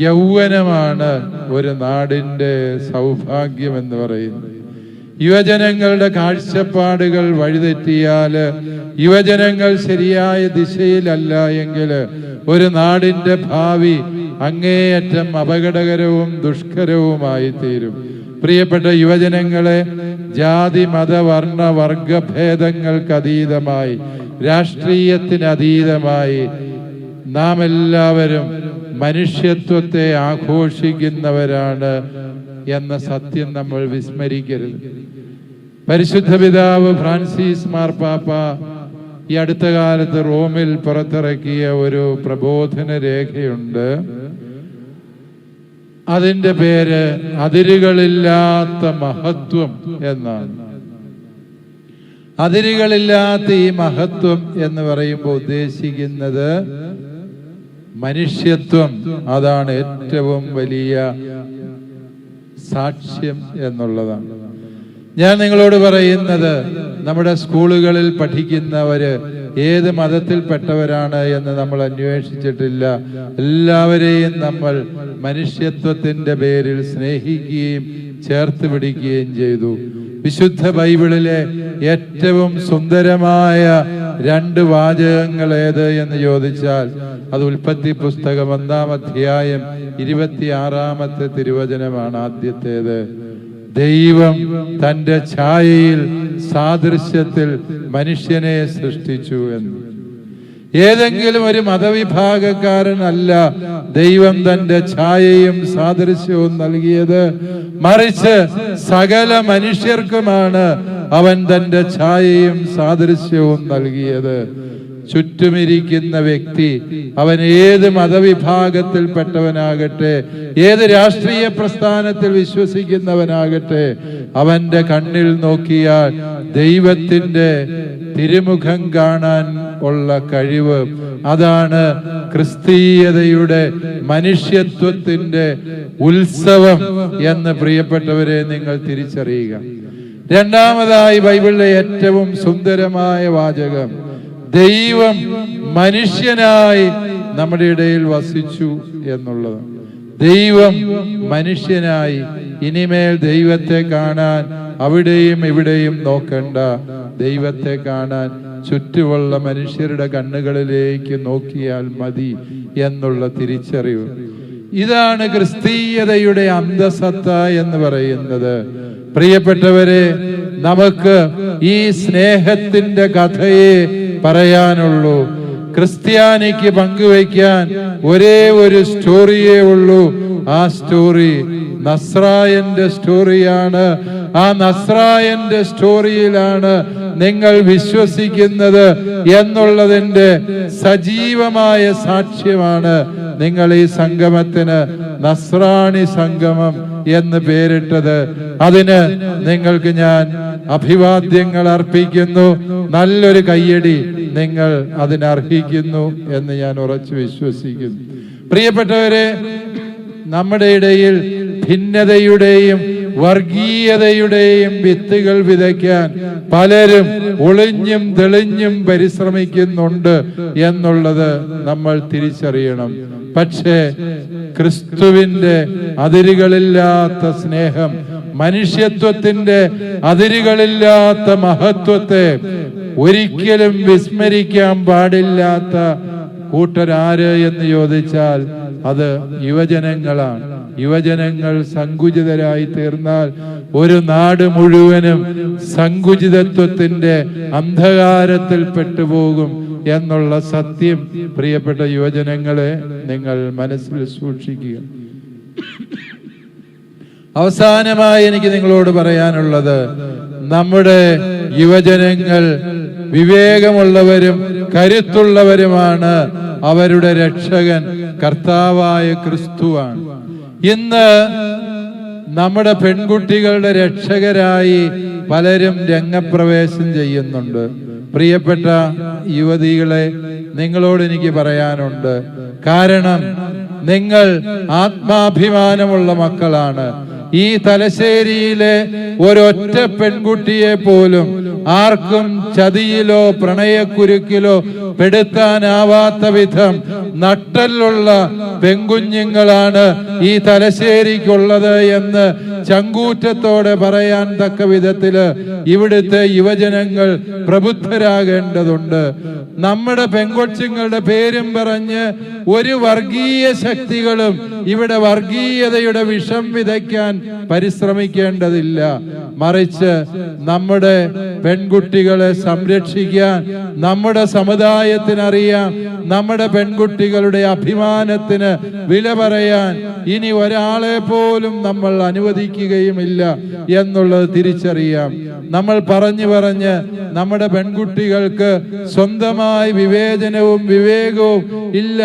യൗവനമാണ് ഒരു നാടിന്റെ സൗഭാഗ്യം എന്ന് പറയുന്നത്. യുവജനങ്ങളുടെ കാഴ്ചപ്പാടുകൾ വഴിതെറ്റിയാൽ യുവജനങ്ങൾ ശരിയായ ദിശയിലല്ല എങ്കിൽ ഒരു നാടിന്റെ ഭാവി അങ്ങേയറ്റം അപകടകരവും ദുഷ്കരവുമായി തീരും പ്രിയപ്പെട്ട യുവജനങ്ങളെ ജാതി മത വർണ വർഗഭേദങ്ങൾക്ക് അതീതമായി രാഷ്ട്രീയത്തിനതീതമായി നാം എല്ലാവരും മനുഷ്യത്വത്തെ ആഘോഷിക്കുന്നവരാണ് എന്ന സത്യം നമ്മൾ വിസ്മരിക്കരുത്. പരിശുദ്ധ പിതാവ് ഫ്രാൻസിസ് മാർപ്പാപ്പ ഈ അടുത്ത കാലത്ത് റോമിൽ പുറത്തിറക്കിയ ഒരു പ്രബോധന രേഖയുണ്ട്. അതിന്റെ പേര് അതിരുകളില്ലാത്ത മഹത്വം എന്നാണ്. അതിരുകളില്ലാത്ത ഈ മഹത്വം എന്ന് പറയുമ്പോൾ ഉദ്ദേശിക്കുന്നത് മനുഷ്യത്വം അതാണ് ഏറ്റവും വലിയ സാക്ഷ്യം എന്നുള്ളതാണ്. ഞാൻ നിങ്ങളോട് പറയുന്നത് നമ്മുടെ സ്കൂളുകളിൽ പഠിക്കുന്നവര് ഏത് മതത്തിൽപ്പെട്ടവരാണ് എന്ന് നമ്മൾ അന്വേഷിച്ചിട്ടില്ല. എല്ലാവരെയും നമ്മൾ മനുഷ്യത്വത്തിന്റെ പേരിൽ സ്നേഹിക്കുകയും ചേർത്ത് പിടിക്കുകയും ചെയ്തു. വിശുദ്ധ ബൈബിളിലെ ഏറ്റവും സുന്ദരമായ രണ്ട് വാചകങ്ങൾ ഏത് എന്ന് ചോദിച്ചാൽ അത് ഉൽപ്പത്തി പുസ്തകം ഒന്നാം അധ്യായം ഇരുപത്തിയാറാമത്തെ തിരുവചനമാണ് ആദ്യത്തേത്. ദൈവം തന്റെ ഛായയിൽ സാദൃശ്യത്തിൽ മനുഷ്യനെ സൃഷ്ടിച്ചു എന്ന്. ഏതെങ്കിലും ഒരു മതവിഭാഗക്കാരനല്ല ദൈവം തന്റെ ഛായയും സാദൃശ്യവും നൽകിയത്. മറിച്ച് സകല മനുഷ്യർക്കുമാണ് അവൻ തന്റെ ഛായയും സാദൃശ്യവും നൽകിയത്. ചുറ്റുമിരിക്കുന്ന വ്യക്തി അവൻ ഏത് മതവിഭാഗത്തിൽപ്പെട്ടവനാകട്ടെ ഏത് രാഷ്ട്രീയ പ്രസ്ഥാനത്തിൽ വിശ്വസിക്കുന്നവനാകട്ടെ അവന്റെ കണ്ണിൽ നോക്കിയാൽ ദൈവത്തിന്റെ തിരുമുഖം കാണാൻ ഉള്ള കഴിവ്. അതാണ് ക്രിസ്തീയതയുടെ മനുഷ്യത്വത്തിന്റെ ഉത്സവം എന്ന് പ്രിയപ്പെട്ടവരെ നിങ്ങൾ തിരിച്ചറിയുക. രണ്ടാമതായി ബൈബിളിലെ ഏറ്റവും സുന്ദരമായ വാചകം. ദൈവം മനുഷ്യനായി നമ്മുടെ ഇടയിൽ വസിച്ചു എന്നുള്ളത്. ദൈവം മനുഷ്യനായി ഇനിമേൽ ദൈവത്തെ കാണാൻ അവിടെയും ഇവിടെയും നോക്കണ്ട. ദൈവത്തെ കാണാൻ ചുറ്റുമുള്ള മനുഷ്യരുടെ കണ്ണുകളിലേക്ക് നോക്കിയാൽ മതി എന്നുള്ള തിരിച്ചറിവ്. ഇതാണ് ക്രിസ്തീയതയുടെ അന്തസത്ത എന്ന് പറയുന്നത്. പ്രിയപ്പെട്ടവരെ നമുക്ക് ഈ സ്നേഹത്തിന്റെ കഥയെ പറയാനുള്ളൂ. ക്രിസ്ത്യാനിക്ക് പങ്കുവയ്ക്കാൻ ഒരേ ഒരു സ്റ്റോറിയേ ഉള്ളൂ. ആ സ്റ്റോറി നസ്രായന്റെ സ്റ്റോറിയാണ്. ആ നസ്രായന്റെ സ്റ്റോറിയിലാണ് നിങ്ങൾ വിശ്വസിക്കുന്നത് എന്നുള്ളതിന്റെ സജീവമായ സാക്ഷ്യമാണ് നിങ്ങൾ ഈ സംഗമത്തിന് നസ്രാണി സംഗമം എന്ന് പേരിട്ടത്. അതിന് നിങ്ങൾക്ക് ഞാൻ അഭിവാദ്യങ്ങൾ അർപ്പിക്കുന്നു. നല്ലൊരു കയ്യടി നിങ്ങൾ അതിനർഹിക്കുന്നു എന്ന് ഞാൻ ഉറച്ചു വിശ്വസിക്കുന്നു. പ്രിയപ്പെട്ടവരെ നമ്മുടെ ഇടയിൽ ഭിന്നതയുടെയും വർഗീയതയുടെയും വിത്തുകൾ വിതയ്ക്കാൻ പലരും ഒളിഞ്ഞും തെളിഞ്ഞും പരിശ്രമിക്കുന്നുണ്ട് എന്നുള്ളത് നമ്മൾ തിരിച്ചറിയണം. പക്ഷേ ക്രിസ്തുവിന്റെ അതിരുകളില്ലാത്ത സ്നേഹം മനുഷ്യത്വത്തിന്റെ അതിരുകളില്ലാത്ത മഹത്വത്തെ ഒരിക്കലും വിസ്മരിക്കാൻ പാടില്ലാത്ത കൂട്ടരാര് എന്ന് ചോദിച്ചാൽ അത് യുവജനങ്ങളാണ്. യുവജനങ്ങൾ സങ്കുചിതരായി തീർന്നാൽ ഒരു നാട് മുഴുവനും സങ്കുചിതത്വത്തിന്റെ അന്ധകാരത്തിൽ പെട്ടുപോകും എന്നുള്ള സത്യം. പ്രിയപ്പെട്ട യുവജനങ്ങളെ നിങ്ങൾ മനസ്സിൽ സൂക്ഷിക്കുക. അവസാനമായി എനിക്ക് നിങ്ങളോട് പറയാനുള്ളത് നമ്മുടെ യുവജനങ്ങൾ വിവേകമുള്ളവരും കരുത്തുള്ളവരുമാണ് അവരുടെ രക്ഷകൻ കർത്താവായ ക്രിസ്തുവാണ്. ഇന്ന് നമ്മുടെ പെൺകുട്ടികളുടെ രക്ഷകരായി പലരും രംഗപ്രവേശം ചെയ്യുന്നുണ്ട്. പ്രിയപ്പെട്ട യുവതികളെ നിങ്ങളോട് എനിക്ക് പറയാനുണ്ട്. കാരണം നിങ്ങൾ ആത്മാഭിമാനമുള്ള മക്കളാണ്. ഈ തലശ്ശേരിയിലെ ഒരൊറ്റ പെൺകുട്ടിയെ പോലും ആർക്കും ചതിയിലോ പ്രണയക്കുരുക്കിലോ പെടുത്താനാവാത്ത വിധം നട്ടലുള്ള പെൺകുഞ്ഞുങ്ങളാണ് ഈ തലശ്ശേരിക്കുള്ളത് എന്ന് ചങ്കൂറ്റത്തോടെ പറയാൻ തക്ക വിധത്തിൽ ഇവിടുത്തെ യുവജനങ്ങൾ പ്രബുദ്ധരാകേണ്ടതുണ്ട്. നമ്മുടെ പെൺകൊച്ചുങ്ങളുടെ പേരും പറഞ്ഞ് ഒരു വർഗീയ ശക്തികളും ഇവിടെ വർഗീയതയുടെ വിഷം വിതയ്ക്കാൻ പരിശ്രമിക്കേണ്ടതില്ല. മറിച്ച് നമ്മുടെ പെൺകുട്ടികളെ സംരക്ഷിക്കാൻ നമ്മുടെ സമുദായത്തിനറിയാം നമ്മുടെ പെൺകുട്ടികളുടെ അഭിമാനത്തിന് വില പറയാൻ ഇനി ഒരാളെ പോലും നമ്മൾ അനുവദിക്കുകയുമില്ല എന്നുള്ളത് തിരിച്ചറിയാം. നമ്മൾ പറഞ്ഞു പറഞ്ഞ് നമ്മുടെ പെൺകുട്ടികൾക്ക് സ്വന്തമായി വിവേചനവും വിവേകവും ഇല്ല.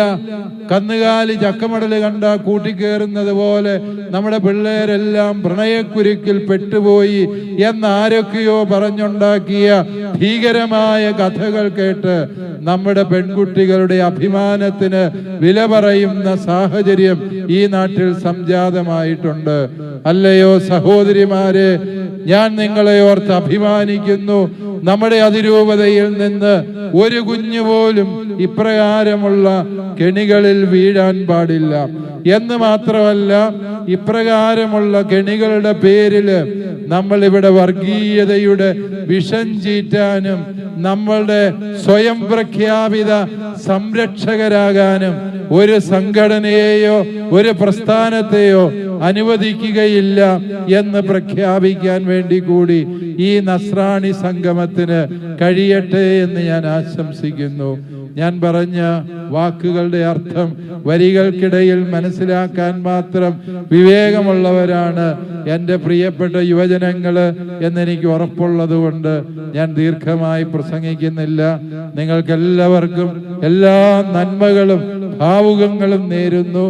കന്നുകാലി ചക്കമടൽ കണ്ട കൂട്ടിക്കേറുന്നത് പോലെ നമ്മുടെ പിള്ളേരെല്ലാം പ്രണയക്കുരുക്കിൽ പെട്ടുപോയി എന്നാരൊക്കെയോ പറഞ്ഞുണ്ടാക്കിയ ഭീകരമായ കഥകൾ കേട്ട് നമ്മുടെ പെൺകുട്ടികളുടെ അഭിമാനത്തിന് വില പറയുന്ന സാഹചര്യം ഈ നാട്ടിൽ സംജാതമായിട്ടുണ്ട്. അല്ലയോ സഹോദരിമാരെ ഞാൻ നിങ്ങളെ ഓർത്ത് അഭിമാനിക്കുന്നു. നമ്മുടെ അതിരൂപതയിൽ നിന്ന് ഒരു കുഞ്ഞുപോലും ഇപ്രകാരമുള്ള കെണികളിൽ വീഴാൻ പാടില്ല. എന്ന് മാത്രമല്ല ഇപ്രകാരമുള്ള കെണികളുടെ പേരിൽ നമ്മൾ ഇവിടെ വർഗീയതയുടെ വിഷം ചീറ്റാനും നമ്മളുടെ സ്വയം പ്രഖ്യാപിത സംരക്ഷകരാകാനും ഒരു സംഘടനയെയോ ഒരു പ്രസ്ഥാനത്തെയോ അനുവദിക്കുകയില്ല എന്ന് പ്രഖ്യാപിക്കാൻ വേണ്ടി കൂടി ഈ നസ്രാണി സംഗമത്തിന് കഴിയട്ടെ എന്ന് ഞാൻ ആശംസിക്കുന്നു. ഞാൻ പറഞ്ഞ വാക്കുകളുടെ അർത്ഥം വരികൾക്കിടയിൽ മനസ്സിലാക്കാൻ മാത്രം വിവേകമുള്ളവരാണ് എന്റെ പ്രിയപ്പെട്ട യുവജനങ്ങൾ എന്നെനിക്ക് ഉറപ്പുള്ളതുകൊണ്ട് ഞാൻ ദീർഘമായി പ്രസംഗിക്കുന്നില്ല. നിങ്ങൾക്കെല്ലാവർക്കും എല്ലാ നന്മകളും ഭാവുകങ്ങളും നേരുന്നു.